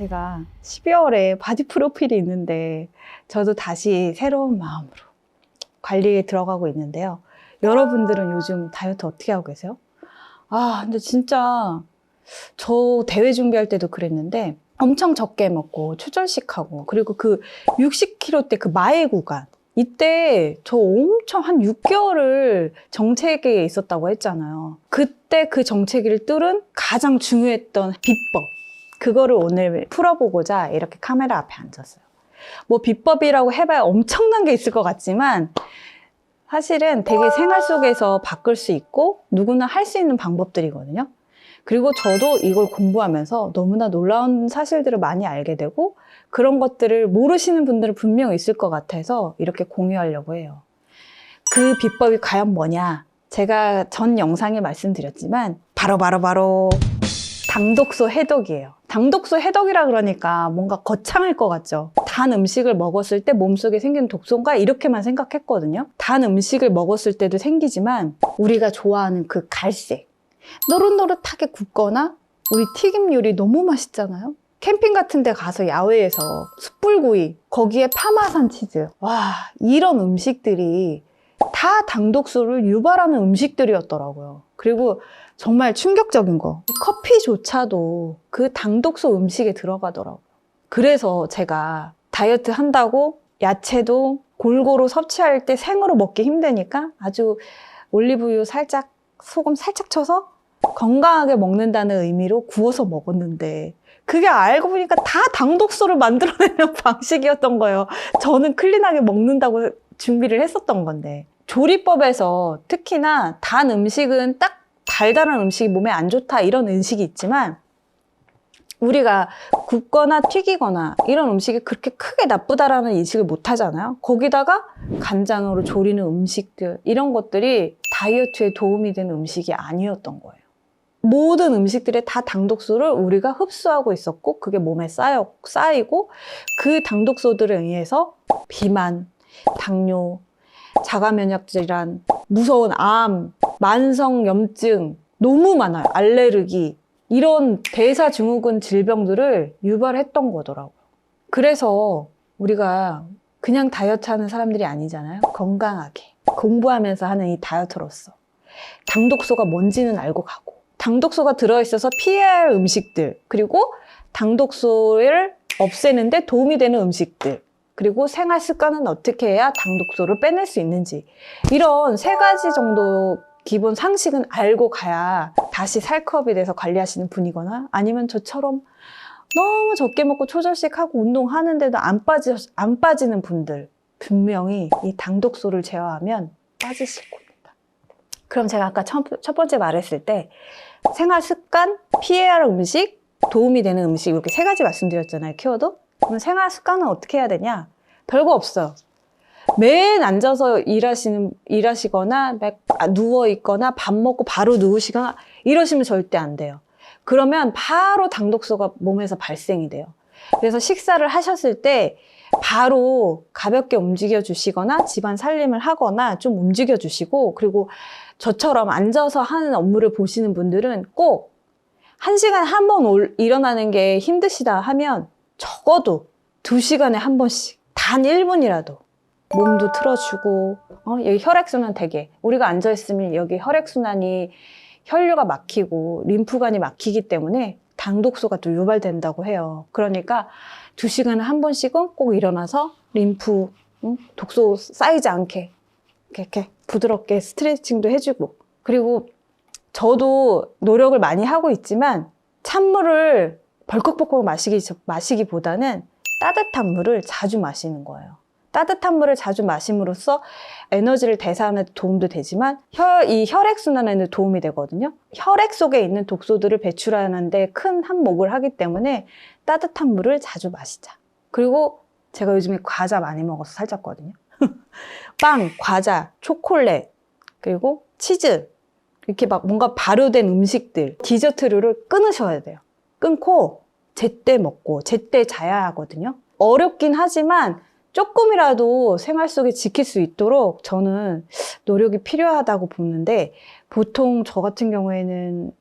제가 12월에 바디 프로필이 있는데 저도 다시 새로운 마음으로 관리에 들어가고 있는데요. 여러분들은 요즘 다이어트 어떻게 하고 계세요? 아, 근데 진짜 저 대회 준비할 때도 그랬는데 엄청 적게 먹고 초절식하고 그리고 그 60kg 때 그 마의 구간 이때 저 엄청 한 6개월을 정체기에 있었다고 했잖아요. 그때 그 정체기를 뚫은 가장 중요했던 비법. 그거를 오늘 풀어보고자 이렇게 카메라 앞에 앉았어요. 뭐 비법이라고 해봐야 엄청난 게 있을 것 같지만 사실은 되게 생활 속에서 바꿀 수 있고 누구나 할 수 있는 방법들이거든요. 그리고 저도 이걸 공부하면서 너무나 놀라운 사실들을 많이 알게 되고 그런 것들을 모르시는 분들은 분명 있을 것 같아서 이렇게 공유하려고 해요. 그 비법이 과연 뭐냐? 제가 전 영상에 말씀드렸지만 바로 바로 바로 당독소 해독이에요. 당독소 해독이라 그러니까 뭔가 거창할 것 같죠. 단 음식을 먹었을 때 몸속에 생기는 독소인가 이렇게만 생각했거든요. 단 음식을 먹었을 때도 생기지만 우리가 좋아하는 그 갈색 노릇노릇하게 굽거나 우리 튀김 요리 너무 맛있잖아요. 캠핑 같은 데 가서 야외에서 숯불구이 거기에 파마산 치즈 와 이런 음식들이 다 당독소를 유발하는 음식들이었더라고요. 그리고 정말 충격적인 거 커피조차도 그 당독소 음식에 들어가더라고요. 그래서 제가 다이어트 한다고 야채도 골고루 섭취할 때 생으로 먹기 힘드니까 아주 올리브유 살짝 소금 살짝 쳐서 건강하게 먹는다는 의미로 구워서 먹었는데 그게 알고 보니까 다 당독소를 만들어내는 방식이었던 거예요. 저는 클린하게 먹는다고 준비를 했었던 건데 조리법에서 특히나 단 음식은 딱 달달한 음식이 몸에 안 좋다 이런 인식이 있지만 우리가 굽거나 튀기거나 이런 음식이 그렇게 크게 나쁘다라는 인식을 못 하잖아요. 거기다가 간장으로 조리는 음식들 이런 것들이 다이어트에 도움이 되는 음식이 아니었던 거예요. 모든 음식들에 다 당독소를 우리가 흡수하고 있었고 그게 몸에 쌓여, 쌓이고 그 당독소들에 의해서 비만, 당뇨, 자가 면역 질환, 무서운 암, 만성 염증 너무 많아요. 알레르기 이런 대사 증후군 질병들을 유발했던 거더라고요. 그래서 우리가 그냥 다이어트 하는 사람들이 아니잖아요. 건강하게 공부하면서 하는 이 다이어트로서 당독소가 뭔지는 알고 가고 당독소가 들어있어서 피해야 할 음식들 그리고 당독소를 없애는데 도움이 되는 음식들 그리고 생활 습관은 어떻게 해야 당 독소를 빼낼 수 있는지 이런 세 가지 정도 기본 상식은 알고 가야 다시 살컵이 돼서 관리하시는 분이거나 아니면 저처럼 너무 적게 먹고 초절식하고 운동하는데도 안, 빠지, 안 빠지는 분들 분명히 이 당독소를 제어하면 빠지실 겁니다. 그럼 제가 아까 첫, 첫 번째 말했을 때 생활 습관, 피해야 할 음식, 도움이 되는 음식 이렇게 세 가지 말씀드렸잖아요. 키워드. 그럼 생활 습관은 어떻게 해야 되냐? 별거 없어요. 매일 앉아서 일하시는 일하시거나 아, 누워 있거나 밥 먹고 바로 누우시거나 이러시면 절대 안 돼요. 그러면 바로 당독소가 몸에서 발생이 돼요. 그래서 식사를 하셨을 때 바로 가볍게 움직여 주시거나 집안 살림을 하거나 좀 움직여 주시고 그리고 저처럼 앉아서 하는 업무를 보시는 분들은 꼭 한 시간에 한번 일어나는 게 힘드시다 하면 적어도 두 시간에 한 번씩 단 1분이라도 몸도 틀어주고 어? 여기 혈액순환 되게 우리가 앉아있으면 여기 혈액순환이 혈류가 막히고 림프관이 막히기 때문에 당독소가 또 유발된다고 해요. 그러니까 두 시간에 한 번씩은 꼭 일어나서 림프 응? 독소 쌓이지 않게 이렇게 부드럽게 스트레칭도 해주고 그리고 저도 노력을 많이 하고 있지만 찬물을 벌컥벌컥 마시기, 마시기보다는 따뜻한 물을 자주 마시는 거예요. 따뜻한 물을 자주 마심으로써 에너지를 대사하는 데 도움도 되지만 혈, 이 혈액순환에는 도움이 되거든요. 혈액 속에 있는 독소들을 배출하는 데 큰 한몫을 하기 때문에 따뜻한 물을 자주 마시자. 그리고 제가 요즘에 과자 많이 먹어서 살쪘거든요. 빵, 과자, 초콜릿, 그리고 치즈, 이렇게 막 뭔가 발효된 음식들, 디저트류를 끊으셔야 돼요. 끊고 제때 먹고 제때 자야 하거든요. 어렵긴 하지만 조금이라도 생활 속에 지킬 수 있도록 저는 노력이 필요하다고 보는데 보통 저 같은 경우에는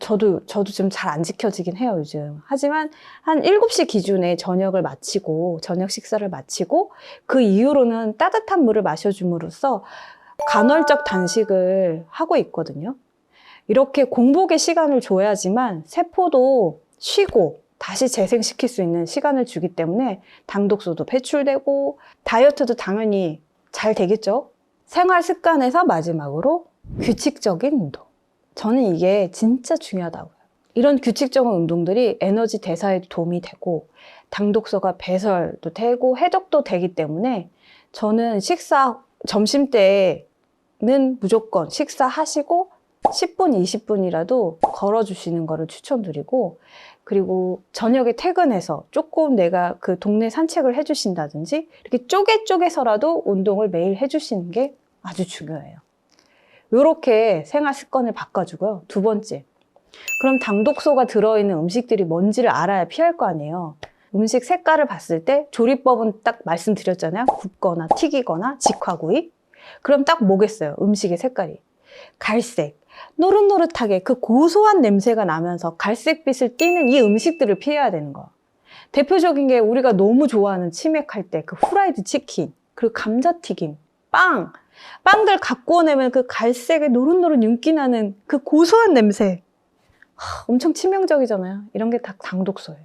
저도 저도 좀 잘 안 지켜지긴 해요, 요즘. 하지만 한 7시 기준에 저녁을 마치고 저녁 식사를 마치고 그 이후로는 따뜻한 물을 마셔 줌으로써 간헐적 단식을 하고 있거든요. 이렇게 공복의 시간을 줘야지만 세포도 쉬고 다시 재생시킬 수 있는 시간을 주기 때문에 당독소도 배출되고 다이어트도 당연히 잘 되겠죠. 생활 습관에서 마지막으로 규칙적인 운동. 저는 이게 진짜 중요하다고요. 이런 규칙적인 운동들이 에너지 대사에도 도움이 되고 당독소가 배설도 되고 해독도 되기 때문에 저는 식사 점심 때는 무조건 식사하시고 10분, 20분이라도 걸어주시는 거를 추천드리고, 그리고 저녁에 퇴근해서 조금 내가 그 동네 산책을 해주신다든지, 이렇게 쪼개 쪼개서라도 운동을 매일 해주시는 게 아주 중요해요. 이렇게 생활 습관을 바꿔주고요. 두 번째. 그럼 당독소가 들어있는 음식들이 뭔지를 알아야 피할 거 아니에요. 음식 색깔을 봤을 때 조리법은 딱 말씀드렸잖아요. 굽거나 튀기거나 직화구이. 그럼 딱 뭐겠어요? 음식의 색깔이. 갈색, 노릇노릇하게 그 고소한 냄새가 나면서 갈색빛을 띠는 이 음식들을 피해야 되는 거야. 대표적인 게 우리가 너무 좋아하는 치맥할 때 그 후라이드 치킨, 그리고 감자튀김, 빵. 빵들 갖고 오내면 그 갈색의 노릇노릇 윤기 나는 그 고소한 냄새. 하, 엄청 치명적이잖아요. 이런 게 다 당독소예요.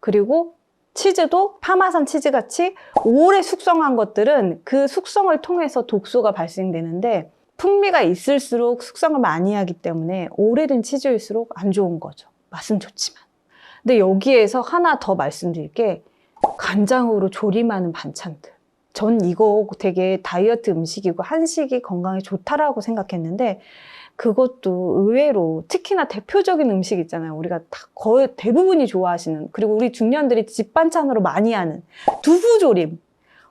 그리고 치즈도 파마산 치즈 같이 오래 숙성한 것들은 그 숙성을 통해서 독소가 발생되는데 풍미가 있을수록 숙성을 많이 하기 때문에 오래된 치즈일수록 안 좋은 거죠. 맛은 좋지만. 근데 여기에서 하나 더 말씀드릴 게 간장으로 조림하는 반찬들. 전 이거 되게 다이어트 음식이고 한식이 건강에 좋다라고 생각했는데 그것도 의외로 특히나 대표적인 음식 있잖아요. 우리가 다 거의 대부분이 좋아하시는 그리고 우리 중년들이 집 반찬으로 많이 하는 두부 조림.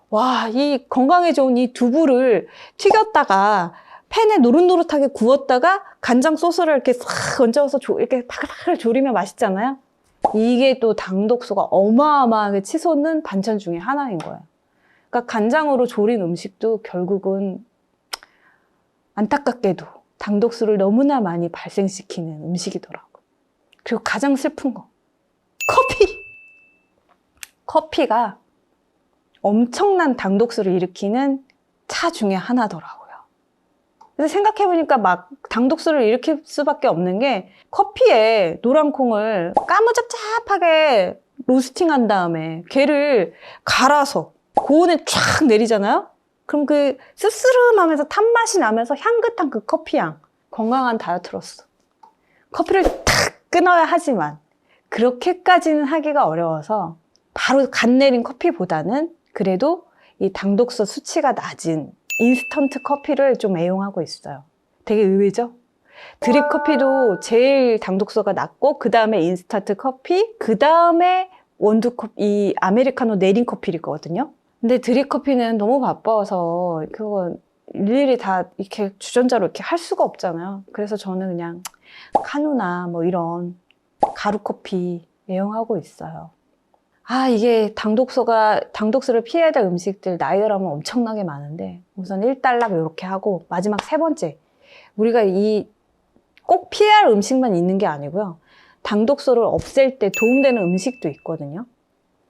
와, 이 건강에 좋은 이 두부를 튀겼다가 팬에 노릇노릇하게 구웠다가 간장 소스를 이렇게 싹 얹어서 조, 이렇게 바글바글 조리면 맛있잖아요. 이게 또 당독소가 어마어마하게 치솟는 반찬 중에 하나인 거예요. 그러니까 간장으로 조린 음식도 결국은 안타깝게도 당독수를 너무나 많이 발생시키는 음식이더라고요. 그리고 가장 슬픈 거. 커피! 커피가 엄청난 당독수를 일으키는 차 중에 하나더라고요. 그래서 생각해보니까 막 당독수를 일으킬 수밖에 없는 게 커피에 노란 콩을 까무잡잡하게 로스팅 한 다음에 걔를 갈아서 고온에 쫙 내리잖아요? 그럼 그 씁쓸함하면서 탄맛이 나면서 향긋한 그 커피향. 건강한 다이어트로서. 커피를 탁 끊어야 하지만 그렇게까지는 하기가 어려워서 바로 간 내린 커피보다는 그래도 이 당독소 수치가 낮은 인스턴트 커피를 좀 애용하고 있어요. 되게 의외죠? 드립 커피도 제일 당독소가 낮고 그 다음에 인스턴트 커피, 그 다음에 원두 커피, 이 아메리카노 내린 커피거든요. 근데 드립 커피는 너무 바빠서 그거 일일이 다 이렇게 주전자로 이렇게 할 수가 없잖아요. 그래서 저는 그냥 카누나 뭐 이런 가루 커피 애용하고 있어요. 아, 이게 당독소가, 당독소를 피해야 될 음식들 나열하면 엄청나게 많은데, 우선 1달락 이렇게 하고, 마지막 세 번째. 우리가 이 꼭 피해야 할 음식만 있는 게 아니고요. 당독소를 없앨 때 도움되는 음식도 있거든요.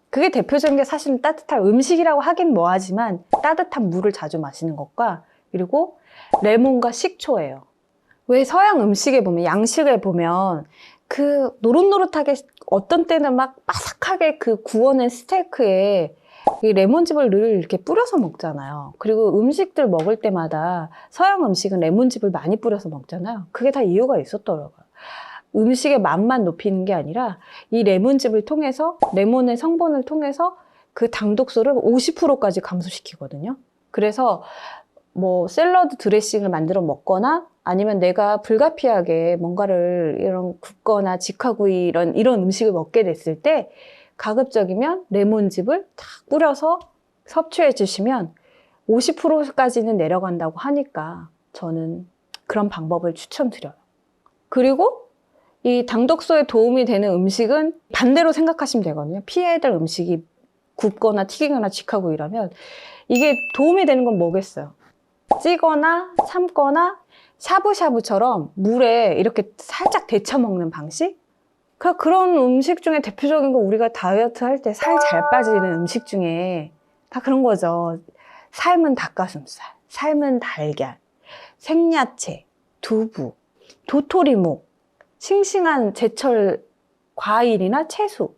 그게 대표적인 게 사실은 따뜻한 음식이라고 하긴 뭐하지만 따뜻한 물을 자주 마시는 것과 그리고 레몬과 식초예요. 왜 서양 음식에 보면 양식에 보면 그 노릇노릇하게 어떤 때는 막 바삭하게 그 구워낸 스테이크에 이 레몬즙을 늘 이렇게 뿌려서 먹잖아요. 그리고 음식들 먹을 때마다 서양 음식은 레몬즙을 많이 뿌려서 먹잖아요. 그게 다 이유가 있었더라고요. 음식의 맛만 높이는 게 아니라 이 레몬즙을 통해서 레몬의 성분을 통해서 그 당 독소를 50%까지 감소시키거든요. 그래서 뭐 샐러드 드레싱을 만들어 먹거나 아니면 내가 불가피하게 뭔가를 이런 굽거나 직화구이 이런 이런 음식을 먹게 됐을 때 가급적이면 레몬즙을 탁 뿌려서 섭취해 주시면 50%까지는 내려간다고 하니까 저는 그런 방법을 추천드려요. 그리고 이 당독소에 도움이 되는 음식은 반대로 생각하시면 되거든요. 피해야 될 음식이 굽거나 튀기거나 직하고 이러면 이게 도움이 되는 건 뭐겠어요? 찌거나 삶거나 샤브샤브처럼 물에 이렇게 살짝 데쳐 먹는 방식? 그 그런 음식 중에 대표적인 거 우리가 다이어트 할 때 살 잘 빠지는 음식 중에 다 그런 거죠. 삶은 닭가슴살, 삶은 달걀, 생야채, 두부, 도토리묵, 싱싱한 제철 과일이나 채소,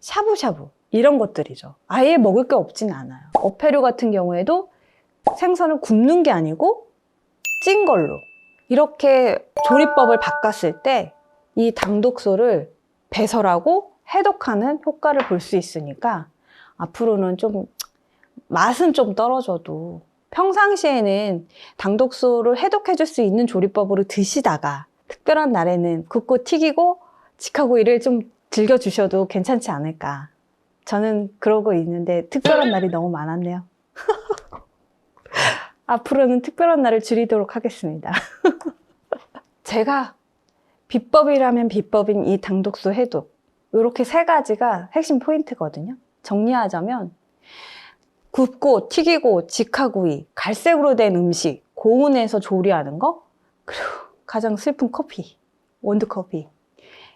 샤브샤브 이런 것들이죠. 아예 먹을 게 없진 않아요. 어패류 같은 경우에도 생선을 굽는 게 아니고 찐 걸로 이렇게 조리법을 바꿨을 때 이 당독소를 배설하고 해독하는 효과를 볼 수 있으니까 앞으로는 좀 맛은 좀 떨어져도 평상시에는 당독소를 해독해 줄 수 있는 조리법으로 드시다가 특별한 날에는 굽고 튀기고 직화구이를 좀 즐겨 주셔도 괜찮지 않을까. 저는 그러고 있는데 특별한 날이 너무 많았네요. 앞으로는 특별한 날을 줄이도록 하겠습니다. 제가 비법이라면 비법인 이 당독소 해독. 이렇게 세 가지가 핵심 포인트거든요. 정리하자면 굽고 튀기고 직화구이, 갈색으로 된 음식, 고온에서 조리하는 거, 그리고 가장 슬픈 커피, 원두커피.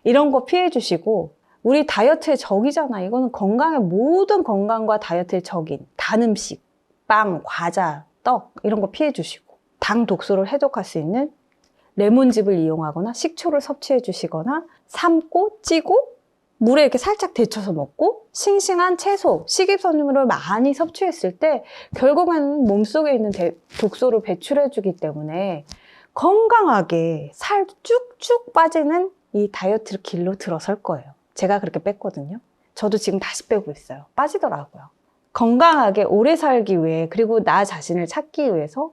이런 거 피해 주시고 우리 다이어트의 적이잖아. 이거는 건강의 모든 건강과 다이어트의 적인 단 음식, 빵, 과자, 떡 이런 거 피해 주시고 당 독소를 해독할 수 있는 레몬즙을 이용하거나 식초를 섭취해 주시거나 삶고 찌고 물에 이렇게 살짝 데쳐서 먹고 싱싱한 채소, 식이섬유를 많이 섭취했을 때 결국에는 몸속에 있는 대- 독소를 배출해 주기 때문에 건강하게 살 쭉쭉 빠지는 이 다이어트 길로 들어설 거예요. 제가 그렇게 뺐거든요. 저도 지금 다시 빼고 있어요. 빠지더라고요. 건강하게 오래 살기 위해 그리고 나 자신을 찾기 위해서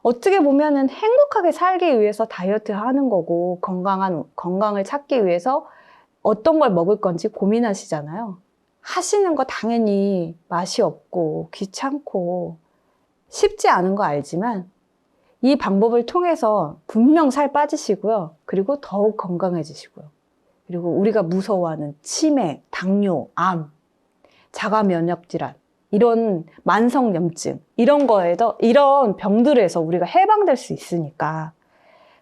어떻게 보면은 행복하게 살기 위해서 다이어트 하는 거고 건강한 건강을 찾기 위해서 어떤 걸 먹을 건지 고민하시잖아요. 하시는 거 당연히 맛이 없고 귀찮고 쉽지 않은 거 알지만 이 방법을 통해서 분명 살 빠지시고요. 그리고 더욱 건강해지시고요. 그리고 우리가 무서워하는 치매, 당뇨, 암, 자가 면역 질환, 이런 만성 염증, 이런 거에도, 이런 병들에서 우리가 해방될 수 있으니까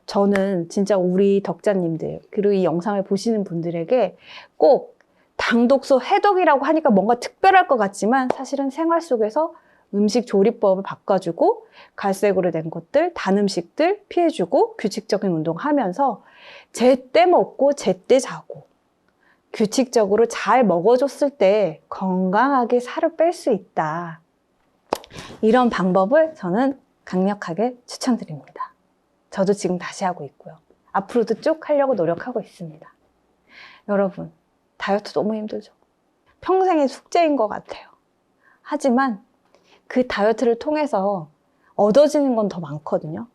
저는 진짜 우리 덕자님들, 그리고 이 영상을 보시는 분들에게 꼭 당독소 해독이라고 하니까 뭔가 특별할 것 같지만 사실은 생활 속에서 음식 조리법을 바꿔주고 갈색으로 된 것들, 단 음식들 피해주고 규칙적인 운동하면서 제때 먹고 제때 자고 규칙적으로 잘 먹어줬을 때 건강하게 살을 뺄 수 있다. 이런 방법을 저는 강력하게 추천드립니다. 저도 지금 다시 하고 있고요. 앞으로도 쭉 하려고 노력하고 있습니다. 여러분, 다이어트 너무 힘들죠? 평생의 숙제인 것 같아요. 하지만 그 다이어트를 통해서 얻어지는 건 더 많거든요.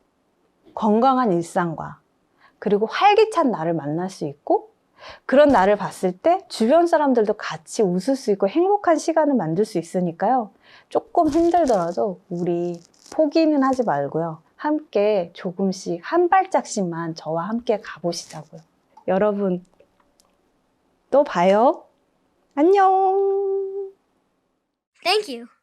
건강한 일상과 그리고 활기찬 나를 만날 수 있고 그런 나를 봤을 때 주변 사람들도 같이 웃을 수 있고 행복한 시간을 만들 수 있으니까요. 조금 힘들더라도 우리 포기는 하지 말고요. 함께 조금씩 한 발짝씩만 저와 함께 가보시자고요. 여러분 또 봐요. 안녕. Thank you.